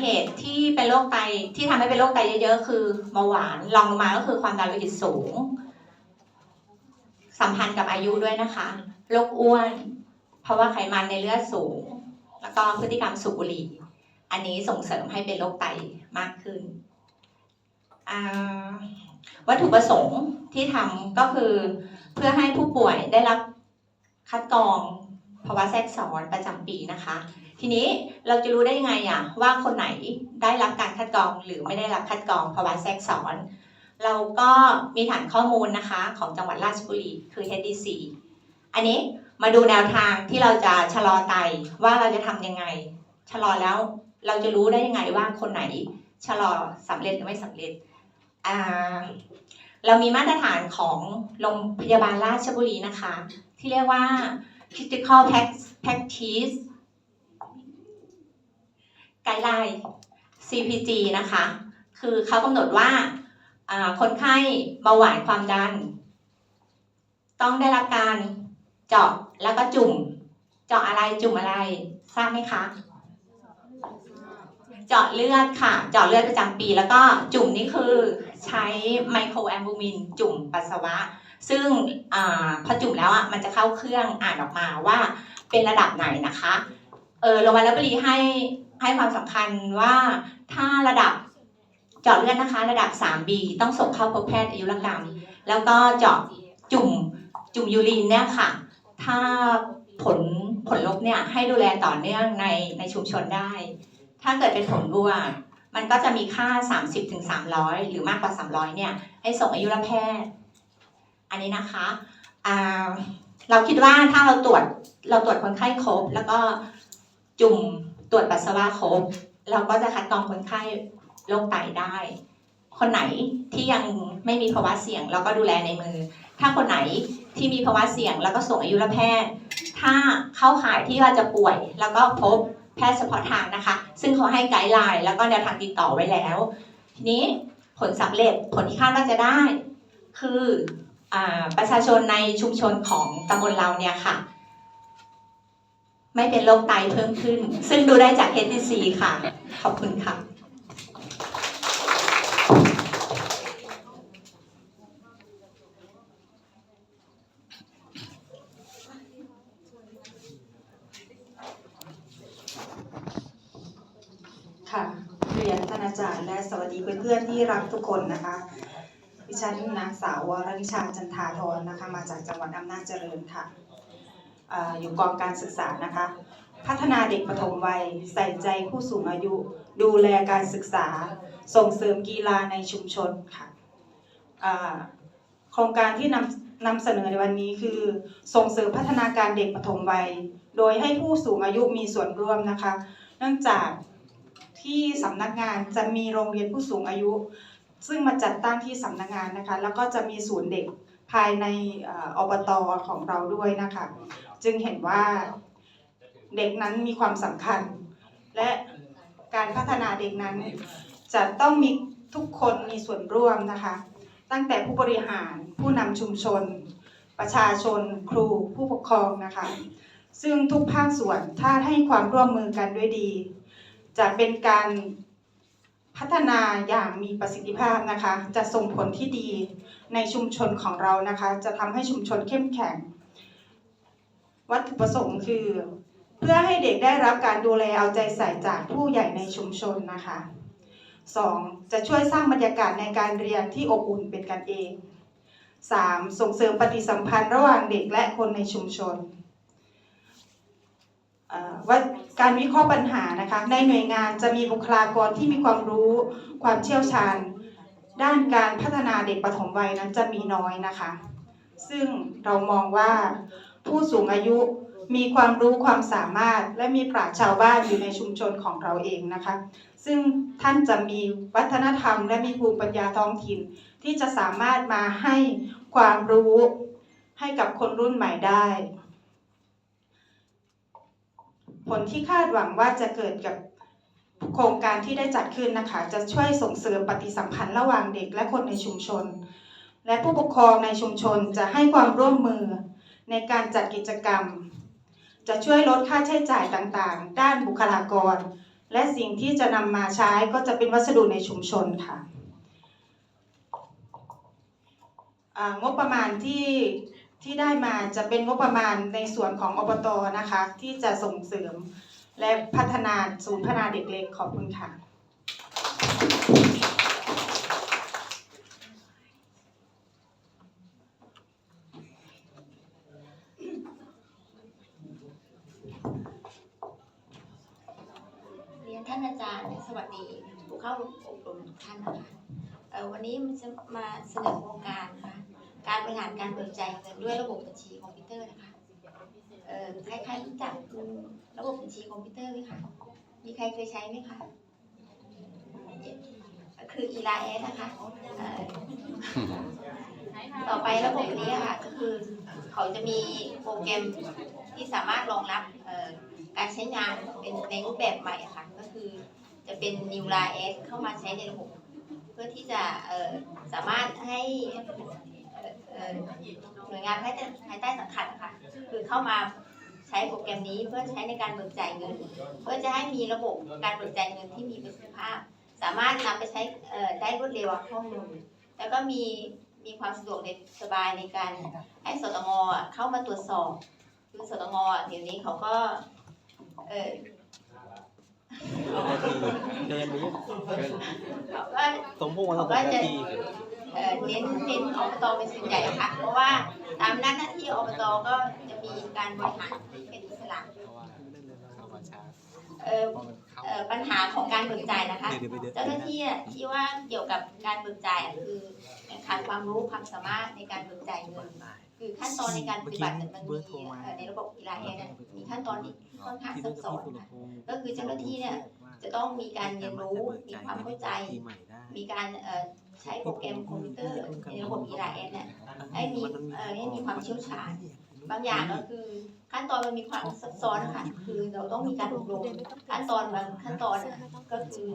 เหตุที่เป็นโรคไตที่ทำให้เป็นโรคไตเยอะๆคือเบาหวานรองลงมาก็คือความดันโลหิตสูง สัมพันธ์กับอายุด้วยนะคะโรคอ้วน เพราะว่าไขมันในเลือดสูง แล้วก็พฤติกรรมสูบบุหรี่ อันนี้ส่งเสริมให้เป็นโรคไตมากขึ้น วัตถุประสงค์ที่ทำก็คือเพื่อให้ผู้ป่วยได้รับคัดกรอง ภาวะแทรกซ้อนประจำปีนะคะ ทีนี้เราจะรู้ได้ยังไงอะว่าคนไหนได้รับการคัดกรองหรือไม่ได้รับคัดกรองภาวะแทรกซ้อน เราก็มีฐานข้อมูลนะคะของจังหวัดราชบุรีคือ HDC อันนี้มาดูแนวทางที่เราจะชะลอไตว่าเราจะทำยังไง ชะลอแล้วเราจะรู้ได้ยังไงว่าคนไหนชะลอสำเร็จหรือไม่สำเร็จอ่าเรามีมาตรฐานของโรงพยาบาลราชบุรีนะคะ ที่เรียกว่า critical practice ไกด์ไลน์ CPG นะคะ คือเขากำหนดว่าอ่าคนไข้เบาหวานความดัน ต้องได้รับการเจาะแล้วก็จุ่ม เจาะอะไรจุ่มอะไรทราบไหมคะเจาะเลือดค่ะ เจาะเลือดประจำปี แล้วก็จุ่มนี่คือใช้ไมโครแอมบูมิน จุ่มปัสสาวะ ซึ่งอาพอจุ่มแล้วอะมันจะเข้าเครื่องอ่านออกมาว่าเป็นระดับไหนนะคะเออโรงพยาบาลลพบุรีให้ให้ความสำคัญว่าถ้าระดับเจาะเลือดนะคะ ระดับ 3B ต้องส่งเข้าพบแพทย์อายุรกรรม แล้วก็เจาะจุ่มจุ่มยูรีนเนี่ยค่ะ ถ้าผลผลลบเนี่ยให้ดูแลต่อเนื่องในในชุมชนได้ ถ้าเกิดเป็นผลบวกมันก็จะมีค่า 30-300ถึง300 หรือมากกว่า 300เนี่ยให้ส่งอายุรแพทย์ อันนี้นะคะเราคิดว่าถ้าเราตรวจเราตรวจคนไข้ครบ แล้วก็จุ่มตรวจปัสสาวะครบ เราก็จะคัดกรองคนไข้โรคไตได้ คนไหนที่ยังไม่มีภาวะเสี่ยงเราก็ดูแลในมือ ถ้าคนไหนที่มีภาวะเสี่ยง แล้วก็ส่งอายุรแพทย์ ถ้าเข้าข่ายที่ว่าจะป่วย แล้วก็พบแพทย์เฉพาะทางนะคะ ซึ่งเขาให้ไกด์ไลน์แล้วก็แนวทางติดต่อไว้แล้ว ทีนี้ผลสำเร็จผลที่คาดว่าจะได้ คือ ประชาชนในชุมชนของตำบลเราเนี่ยค่ะ ไม่เป็นโรคไตเพิ่มขึ้น ซึ่งดูได้จาก HTC ค่ะ ขอบคุณค่ะค่ะเรียนท่านอาจารย์และสวัสดีเพื่อนๆที่รักทุกคนนะคะ ฉันนางสาววรนิชาจันทาธรนะคะมาจากจังหวัดอำนาจเจริญค่ะออยู่กองการศึกษานะคะ พัฒนาเด็กปฐมวัยใส่ใจผู้สูงอายุ ดูแลการศึกษา ส่งเสริมกีฬาในชุมชนค่ะโครงการที่นำนำเสนอในวันนี้คือ ส่งเสริมพัฒนาการเด็กปฐมวัย โดยให้ผู้สูงอายุมีส่วนร่วมนะคะ เนื่องจากที่สำนักงานจะมีโรงเรียนผู้สูงอายุ ซึ่งมาจัดตั้งที่สำนักงานนะคะ แล้วก็จะมีศูนย์เด็กภายในอ่ออบตของเราด้วยนะคะ จึงเห็นว่าเด็กนั้นมีความสำคัญ และการพัฒนาเด็กนั้น จะต้องมีทุกคนมีส่วนร่วมนะคะ ตั้งแต่ผู้บริหารผู้นำชุมชน ประชาชน ครูผู้ปกครองนะคะ ซึ่งทุกภาคส่วนถ้าให้ความร่วมมือกันด้วยดี จะเป็นการ พัฒนาอย่างมีประสิทธิภาพนะคะ จะส่งผลที่ดีในชุมชนของเรานะคะ จะทำให้ชุมชนเข้มแข็ง วัตถุประสงค์คือ เพื่อให้เด็กได้รับการดูแลเอาใจใส่จากผู้ใหญ่ในชุมชนนะคะ 2. จะช่วยสร้างบรรยากาศในการเรียนที่อบอุ่นเป็นกันเอง 3. ส่งเสริมปฏิสัมพันธ์ระหว่างเด็กและคนในชุมชน ว่าการวิเคราะห์ปัญหานะคะในหน่วยงานจะมีบุคลากรที่มีความรู้ความเชี่ยวชาญ ด้านการพัฒนาเด็กปฐมวัยนั้นจะมีน้อยนะคะ ซึ่งเรามองว่าผู้สูงอายุมีความรู้ความสามารถและมีปราชชาวบ้านอยู่ในชุมชนของเราเองนะคะ ซึ่งท่านจะมีวัฒนธรรม และมีภูมิปัญญาท้องถิ่น ที่จะสามารถมาให้ความรู้ให้กับคนรุ่นใหม่ได้ ผลที่คาดหวังว่าจะเกิดกับโครงการที่ได้จัดขึ้นนะคะ จะช่วยส่งเสริมปฏิสัมพันธ์ระหว่างเด็กและคนในชุมชน และผู้ปกครองในชุมชนจะให้ความร่วมมือในการจัดกิจกรรม จะช่วยลดค่าใช้จ่ายต่างๆ ด้านบุคลากร และสิ่งที่จะนำมาใช้ก็จะเป็นวัสดุในชุมชนค่ะงบประมาณที่ ที่ได้มาจะเป็นงบประมาณในส่วนของอบตนะคะ ที่จะส่งเสริมและพัฒนาศูนย์พัฒนาเด็กเล็กขอบคุณค่ะ เรียนท่านอาจารย์สวัสดีผู้เข้าอบรมทุกท่านนะคะเออวันนี้มันจะมาเสนอโครงการนะคะ การบริหารการเบิกจ่ายเงินด้วยระบบบัญชีคอมพิวเตอร์นะคะเอ่อใครๆรู้จักระบบบัญชีคอมพิวเตอร์ไหมคะมีใครเคยใช้ไหมคะคือ e l a s นะคะเอ่อต่อไประบบนี้ค่ะก็คือเขาจะมีโปรแกรมที่สามารถรองรับเอ่อการใช้งานเป็นในรูปแบบใหม่อะค่ะก็คือจะเป็น New l a s เข้ามาใช้ในระบบ เพื่อที่จะเอ่อสามารถให้เอ่อเอ่อ หน่วยงานภายใต้ภายใต้สังกัดนะคะคือเข้ามาใช้โปรแกรมนี้เพื่อใช้ในการเบิกจ่ายเงิน เพื่อจะให้มีระบบการเบิกจ่ายเงินที่มีประสิทธิภาพ สามารถนำไปใช้เอ่อได้รวดเร็วคล่องมือแล้วก็มีมีความสะดวกในสบายในการให้สตงอะเข้ามาตรวจสอบคือสตงอะเดี๋ยวนี้เขาก็เออเดินนี้เขาก็สมพงษ์วันละหกนาที เอ่อเน้นเน้นอบตเป็นส่วนใหญ่ค่ะ เพราะว่าตามหน้าที่อบตก็จะมีการบริหารที่เป็นอิสระเพราะว่าเล่นเล่นเข้ามาช้าเอ่อพอมันเข้าเอ่อปัญหาของการเบิกจ่ายนะคะเดี๋ยวไปเดินเจ้าหน้าที่อะที่ว่าเกี่ยวกับการเบิกจ่ายอะคือขาดความรู้ความสามารถในการเบิกจ่ายเงินคือขั้นตอนในการปฏิบัติเนี่ยมันมีเอ่อในระบบกีฬาเองเนี่ยมีขั้นตอนที่ค่อนข้างซับซ้อนค่ะก็คือเจ้าหน้าที่เนี่ยจะต้องมีการเรียนรู้มีความเข้าใจปีใหม่ได้มีการเอ่อ ใช้โปรแกรมคอมพิวเตอร์ในระบบกีฬาเอเนี่ยให้มีเอ่อให้มีความเชี่ยวชาญ บางอย่างก็คือขั้นตอนมันมีความซับซ้อนค่ะ คือเราต้องมีการอบรมขั้นตอนบางขั้นตอนก็คือ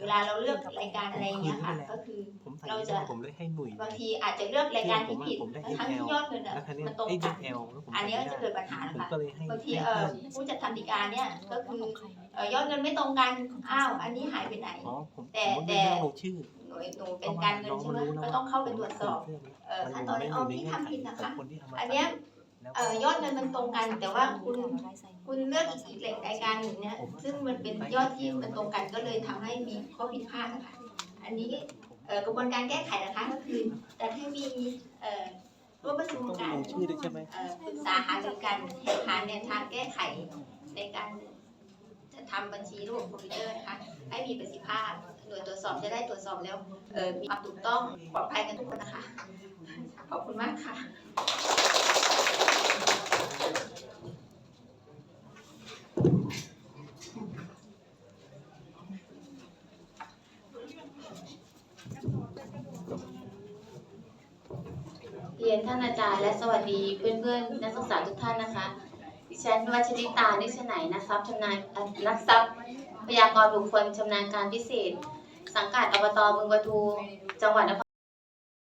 เวลาเราเลือกรายการอะไรเงี้ยค่ะ ก็คือเราจะผมได้ให้หนุ่ยบางทีอาจจะเลือกรายการที่ผิดทั้งที่ยอดเงินอะแล้วคันนี้มันตรงกันอันนี้ก็จะเกิดปัญหาผมนะบางทีเออผู้จัดทำดีการเนี่ยก็คือยอดเงินไม่ตรงกันอ้าวอันนี้หายไปไหน แต่แต่ ไม่ได้ลงชื่อหน่วยหนูเป็นการเงินใช่ไหมก็ต้องเข้าไปตรวจสอบเอ่อขั้นตอนนี้เอาที่ทำผิดนะคะ อันเนี้ยเอ่อยอดเงินมันตรงกัน แต่ว่าคุณคุณเลือกอีกรายการหนึ่งเนี่ยซึ่งมันเป็นยอดที่มันตรงกันก็เลยทำให้มีข้อผิดพลาดนะคะอันนี้เอ่อกระบวนการแก้ไขนะคะก็คือจะให้มีเอ่อร่วมประชุมต้องกันลงชื่อด้วยใช่ไหมเอ่อปรึกษาหารือกันหาแนวทางแก้ไขในการจะทำบัญชีระบบคอมพิวเตอร์นะคะให้มีประสิทธิภาพ หน่วยตรวจสอบจะได้ตรวจสอบแล้วมีความถูกต้องปลอดภัยกันทุกคนนะคะ ขอบคุณมากค่ะเรียนท่านอาจารย์และสวัสดีเพื่อนๆนักศึกษาทุกท่านนะคะ ดิฉันวัชริตานิชไหนนักทรัพย์ชำนาญนักทรัพยพยากรบุคคลชำนาญการพิเศษ สังกัดอบตบึงประตูจังหวัดนคร